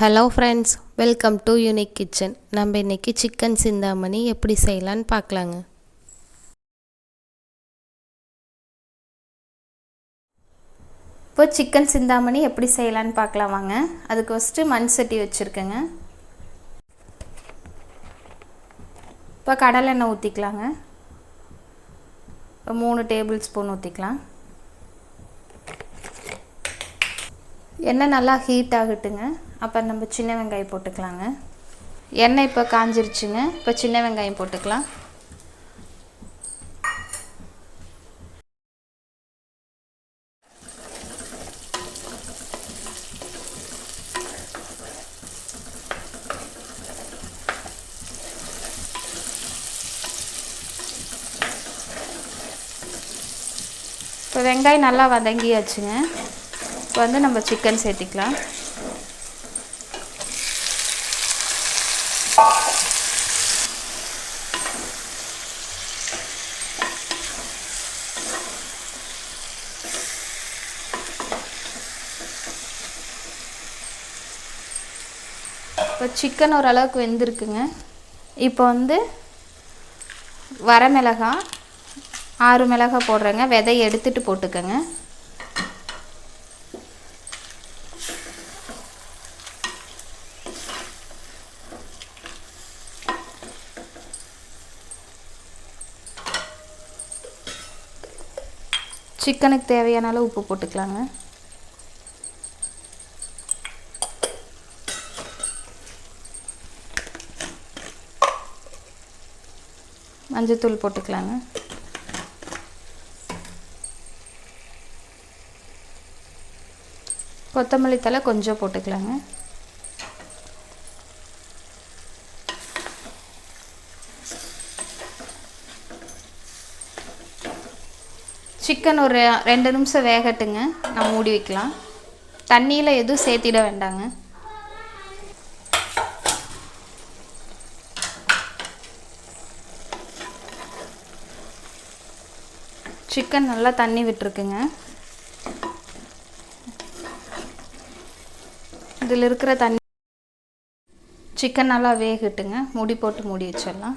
Hello friends welcome to unique kitchen நம்ம இன்றைக்கி chicken Chintamani எப்படி செய்யலான்னு பார்க்கலாங்க. இப்போ சிக்கன் சிந்தாமணி எப்படி செய்யலான்னு பார்க்கலாம் வாங்க. அதுக்கு ஃபஸ்ட்டு மண் சட்டி வச்சுருக்கேங்க. இப்போ கடலை எண்ணெய் ஊற்றிக்கலாங்க இப்போ மூணு டேபிள் ஸ்பூன் ஊற்றிக்கலாம் எண்ணெய் நல்லா ஹீட் ஆகட்டுங்க. அப்போ நம்ம சின்ன வெங்காயம் போட்டுக்கலாங்க. எண்ணெய் இப்போ காஞ்சிருச்சுங்க. இப்போ சின்ன வெங்காயம் போட்டுக்கலாம். இப்போ வெங்காயம் நல்லா வதங்கியாச்சுங்க. வந்து நம்ம சிக்கன் சேர்த்திக்கலாம். இப்போ சிக்கன் ஓரளவுக்கு வெந்திருக்குங்க. இப்போ வந்து வரமிளகாய் ஆறு மிளகாய் போடுறேங்க. விதையை எடுத்துட்டு போட்டுக்கோங்க. சிக்கனுக்கு தேவையான அளவு உப்பு போட்டுக்கலாங்க. மஞ்சத்தூள் போட்டுக்கலாங்க. கொத்தமல்லி தலை கொஞ்சம் போட்டுக்கலாங்க. சிக்கன் ஒரு ரெண்டு நிமிஷம் வேகட்டுங்க. நான் மூடி வைக்கலாம். தண்ணியில் எதுவும் சேர்த்திட வேண்டாங்க. சிக்கன் நல்லா தண்ணி விட்டுருக்குங்க. இதில் இருக்கிற தண்ணி சிக்கன் நல்லா வேகட்டுங்க. மூடி போட்டு மூடி வச்சிடலாம்.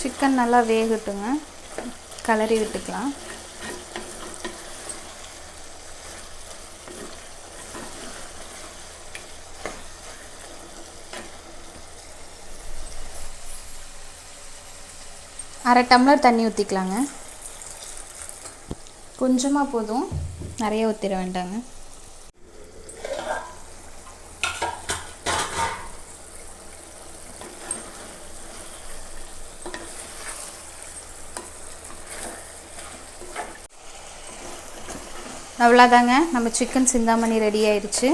சிக்கன் நல்லா வேகட்டுங்க. கலரி விட்டுக்கலாம். அரை டம்ளர் தண்ணி ஊற்றிக்கலாங்க கொஞ்சமாக போதும். நிறைய ஊற்றிட வேண்டாங்க. அவ்வளோதாங்க நம்ம சிக்கன் சிந்தாமணி ரெடி ஆயிடுச்சு